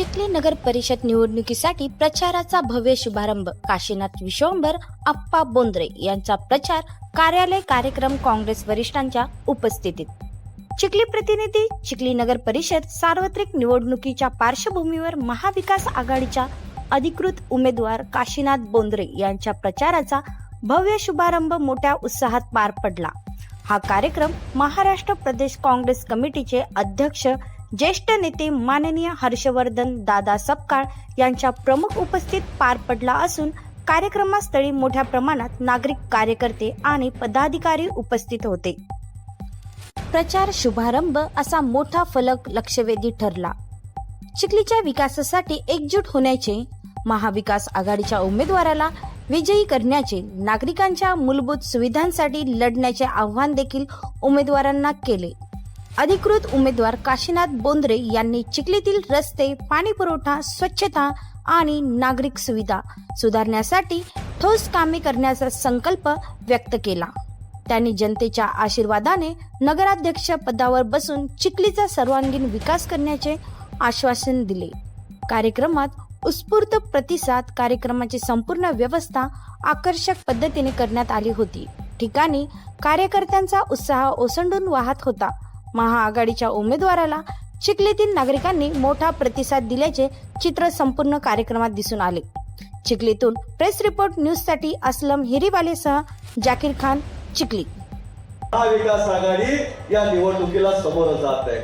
चिखली नगर परिषद निवडणुकीसाठी प्रचाराचा भव्य शुभारंभ. काशीनाथ विश्वंभर आप्पा बोंद्रे यांचा प्रचार कार्यालय कार्यक्रम काँग्रेस वरिष्ठांच्या उपस्थितीत. चिखली प्रतिनिधी चिखली नगर परिषद सार्वत्रिक निवडणुकीच्या पार्श्वभूमीवर महाविकास आघाडीच्या अधिकृत उमेदवार काशीनाथ बोंद्रे यांच्या प्रचाराचा भव्य शुभारंभ मोठ्या उत्साहात पार पडला. हा कार्यक्रम महाराष्ट्र प्रदेश काँग्रेस कमिटीचे अध्यक्ष ज्येष्ठ नेते माननीय हर्षवर्धन दादा सपकाळ यांच्या प्रमुख उपस्थित पार पडला असून कार्यक्रमास्थळी मोठ्या प्रमाणात नागरिक कार्यकर्ते आणि पदाधिकारी उपस्थित होते. प्रचार शुभारंभ असा मोठा फलक लक्षवेधी ठरला. चिखलीच्या विकासासाठी एकजूट होण्याचे महाविकास आघाडीच्या उमेदवाराला विजयी करण्याचे नागरिकांच्या मूलभूत सुविधांसाठी लढण्याचे आव्हान देखील उमेदवारांना केले. अधिकृत उमेदवार काशीनाथ बोंद्रे यांनी चिखलीतील रस्ते पाणी पुरवठा स्वच्छता आणि नागरिक सुविधा सुधारण्यासाठी ठोस कामे करण्याचा संकल्प व्यक्त केला. त्यांनी जनतेच्या आशीर्वादाने नगराध्यक्ष पदावर बसून चिखलीचा सर्वांगीण विकास करण्याचे आश्वासन दिले. कार्यक्रमात उत्स्फूर्त प्रतिसाद कार्यक्रमाची संपूर्ण व्यवस्था आकर्षक पद्धतीने करण्यात आली होती. ठिकाणी कार्यकर्त्यांचा उत्साह ओसंडून वाहत होता. महाआघाडीच्या उमेदवाराला चिखलीतील नागरिकांनी मोठा प्रतिसाद दिल्याचे चित्र संपूर्ण कार्यक्रमात दिसून आले. चिखलीतून प्रेस रिपोर्ट न्यूजसाठी असलम हिरीवालेसह जाकीर खान चिखली. महाविकास आघाडी या निवडणुकीला समोर जात आहे.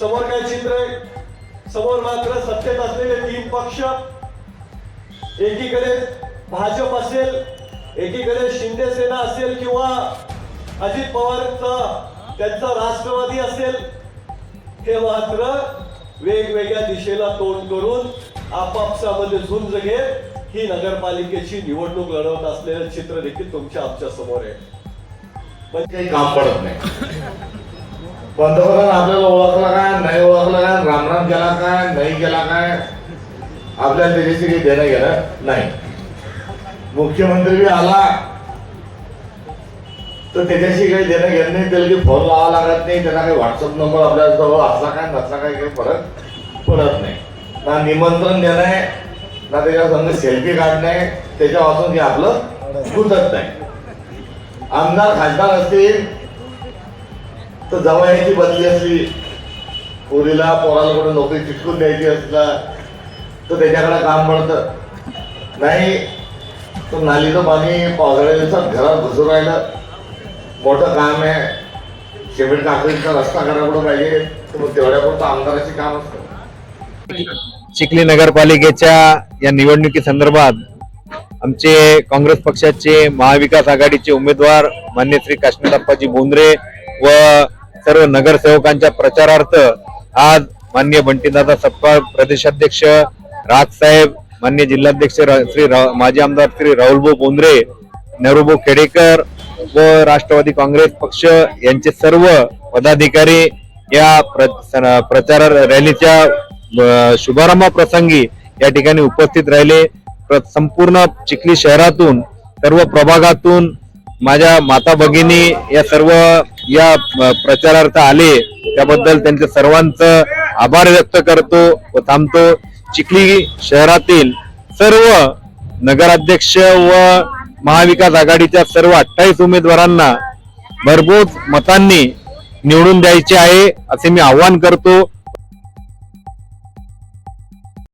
समोर काय चित्र आहे? समोर मात्र सत्तेत असलेले तीन पक्ष. एकीकडे भाजप असेल एकीकडे शिंदे सेना असेल किंवा अजित पवारचा त्यांचा राष्ट्रवादी असेल हे मात्र वेगवेगळ्या दिशेला तोंड करून आपापसामध्ये झुंज घेत ही नगरपालिकेची निवडणूक लढवत असलेलं चित्र देखील तुमच्या आमच्यासमोर आहे. पण काही काम पडत नाही. पंतप्रधान आपल्याला ओळखला काय नाही ओळखला काय रामराम केला काय नाही केला काय आपल्याला त्याच्याशी काही देणं घेणं नाही. मुख्यमंत्री बी आला तर त्याच्याशी काही देणं घेणं नाही त्याला काही फोन लावा लागत नाही त्यांना काही व्हॉट्सअप नंबर आपल्या जवळ असला काय नसला काय काही फरक पडत नाही. ना निमंत्रण देणं आहे ना त्याच्या संग सेल्फी काढणं आहे त्याच्यापासून हे आपलं सुटत नाही. आमदार खासदार असतील तर जवळची बदली असली पोरीला पोराला कुठे नोकरी चिटकून द्यायची असला तर त्याच्याकडे काम पडतं. नाही तर नालीचं पाणी पावसाळ्या दिवसात घरात घुसून राहिलं. मोठं काम आहे. सिमेंट काकडीचा रस्ता करायला पाहिजे. तेवढ्यापुरतं आमदाराचे काम असतं. चिखली नगरपालिकेच्या या निवडणुकी संदर्भात आमचे काँग्रेस पक्षाचे महाविकास आघाडीचे उमेदवार मान्य श्री काश्मीरप्पाजी बोंद्रे व सर्व नगरसेवकांच्या प्रचारार्थ आज मान्य बंटीदादा सपकाळ प्रदेशाध्यक्ष राजसाहेब मान्य जिल्हाध्यक्ष श्री रा- माजी आमदार श्री राहुलभाऊ बोंद्रे नेहरूभाऊ खेडेकर व राष्ट्रवादी काँग्रेस पक्ष यांचे सर्व पदाधिकारी या प्र प्रचार रॅलीच्या शुभारंभ प्रसंगी या ठिकाणी उपस्थित राहिले. प्र- संपूर्ण चिखली शहरातून सर्व प्रभागातून माझ्या माता भगिनी या सर्व या प्रचारार्थ आले. त्याबद्दल त्यांच्या सर्वांचं आभार व्यक्त करतो व थांबतो. चिखली शहरातील सर्व नगराध्यक्ष व महाविकास आघाडीच्या सर्व अठ्ठावीस उमेदवारांना भरघोस मतांनी निवडून द्यायचे आहे असे मी आवाहन करतो.